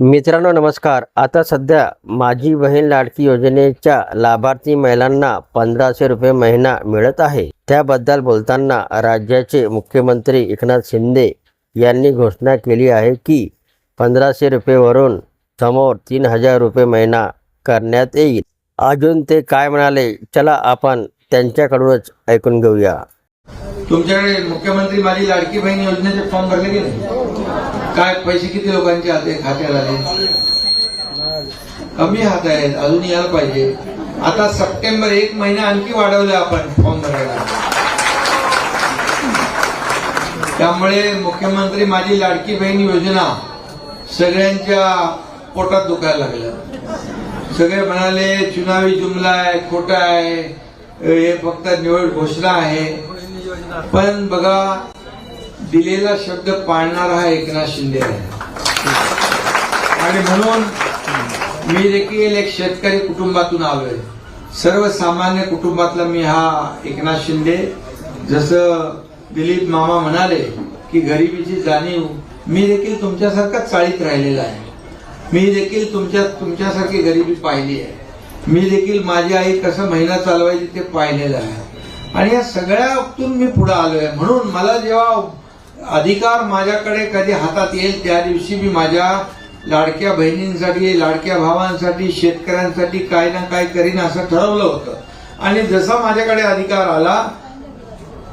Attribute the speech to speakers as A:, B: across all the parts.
A: मित्रांनो नमस्कार. आता सध्या माझी बहीण लाडकी योजनेच्या लाभार्थी महिलांना पंधराशे रुपये महिना मिळत आहे. त्याबद्दल बोलताना राज्याचे मुख्यमंत्री एकनाथ शिंदे यांनी घोषणा केली आहे की पंधराशे रुपयेवरून समोर तीन हजार रुपये महिना करण्यात येईल. अजून ते काय म्हणाले चला आपण त्यांच्याकडूनच ऐकून घेऊया.
B: तुमच्याकडे मुख्यमंत्री माझी लाडकी बहीण योजनेचे फॉर्म भरले गेले काय पैसे किती लोकांचे आले खात्याला आले? कमी हात आहेत अजून यायला पाहिजे. आता सप्टेंबर एक महिना आणखी वाढवले आपण फॉर्म भरायला. त्यामुळे मुख्यमंत्री माझी लाडकी बहीण योजना सगळ्यांच्या पोटात दुखायला लागलं सगळे म्हणाले चुनावी जुमला आहे खोटा आहे हे फक्त निवड घोषणा आहे. पण बघा दिलेला शब्द पाळणारा हा एकनाथ शिंदे आहे. आणि म्हणून मी देखील एक शेतकरी कुटुंबातून आलोय. सर्वसामान्य कुटुंबातला मी हा एकनाथ शिंदे. जसं दिलीप मामा म्हणाले की गरिबीची जाणीव मी देखील तुमच्यासारखा चाळीत राहिलेला आहे. मी देखील तुमच्या तुमच्यासारखी गरिबी पाहिली आहे. मी देखील माझी आई कसं महिना चालवायची ते पाहिलेलं आहे. आणि या सगळ्यातून मी पुढे आलोय. म्हणून मला जेव्हा अधिकार माझ्याकडे कधी हातात येईल त्या दिवशी मी माझ्या लाडक्या बहिणींसाठी लाडक्या भावांसाठी शेतकऱ्यांसाठी काय ना काय करीन असं ठरवलं होतं. आणि जसा माझ्याकडे अधिकार आला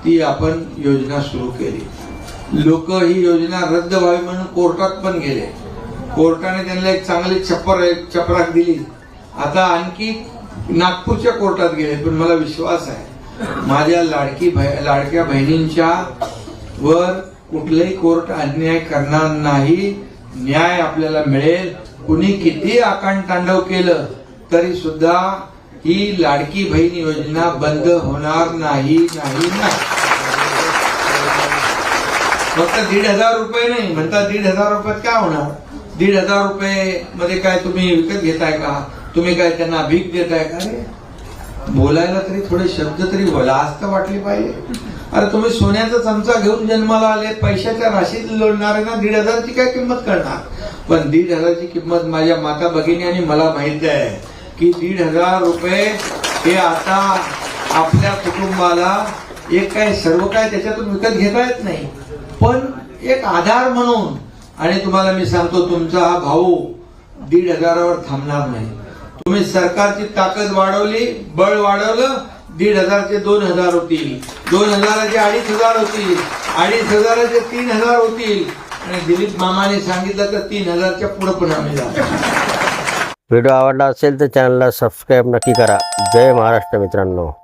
B: ती आपण योजना सुरू केली. लोक ही योजना रद्द व्हावी म्हणून कोर्टात पण गेले. कोर्टाने त्यांना एक चांगली छप्पर चपराक दिली. आता आणखी नागपूरच्या कोर्टात गेले पण मला विश्वास आहे. माझ्या लाडकी लाडक्या बहिणींच्या वर कुठलेही कोर्ट अन्याय करणार नाही. न्याय आपल्याला मिळेल. कुणी किती आकांड तांडव केलं तरी सुद्धा ही लाडकी बहीण योजना बंद होणार नाही नाही नाही. फक्त दीड हजार रुपये नाही म्हणतात दीड हजार रुपयात काय होणार? दीड हजार रुपये मध्ये काय तुम्ही विकत घेताय का? तुम्ही काय त्यांना भीक देताय का? रे बोलायला तरी थोडे शब्द तरी लाजत वाटली पाहिजे. अरे तुम्ही सोन्याचा चमचा घेऊन जन्माला आले पैशाच्या राशीत लोळणाऱ्यांना दीड हजारची काय किंमत करणार? पण दीड हजारची किंमत माझ्या माता भगिनी आणि मला माहिती आहे की दीड हजार रुपये हे आता आपल्या कुटुंबाला एक काय सर्व काय त्याच्यातून विकत घेता येत नाही. पण एक आधार म्हणून आणि तुम्हाला मी सांगतो तुमचा हा भाऊ दीड हजारावर थांबणार नाही. तुम्ही सरकारची ताकद वाढवली बळ वाढवलं दीड हजारचे दोन हजार होतील. दोन हजाराचे अडीच हजार होतील. अडीच हजाराचे तीन हजार होतील. आणि दिलीप मामाने सांगितलं तर तीन हजारच्या पुढे पण आम्ही
A: व्हिडिओ आवडला असेल तर चॅनलला सबस्क्राईब नक्की करा. जय महाराष्ट्र मित्रांनो.